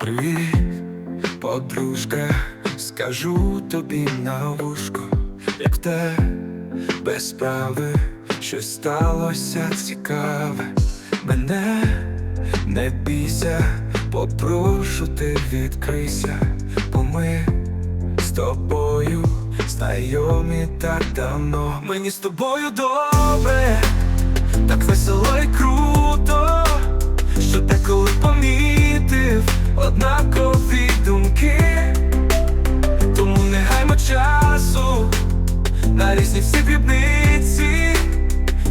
Привіт, подружка, скажу тобі на вушко, як те без справи, щось сталося цікаве. Мене не бійся, попрошу ти відкрийся, бо ми з тобою знайомі так давно. Мені з тобою добре, однакові думки, тому не гаймо часу на різні всі дрібниці.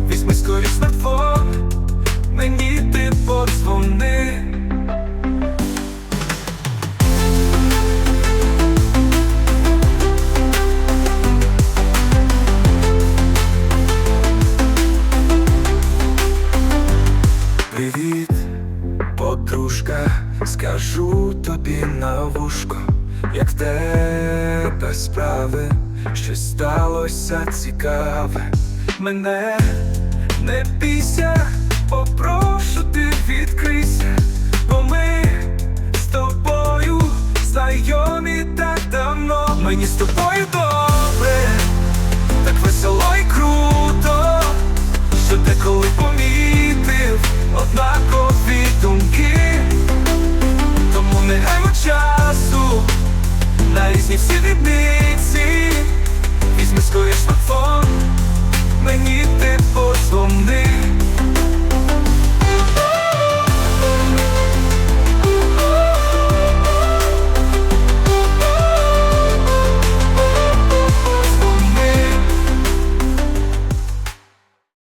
Візьми скоріш смартфон, мені ти подзвони. Подружка, скажу тобі на вушко, як тебе справи, щось сталося цікаве. Мене не бійся, попрошу ти відкрийся, бо ми з тобою знайомі так давно. Мені з тобою добре,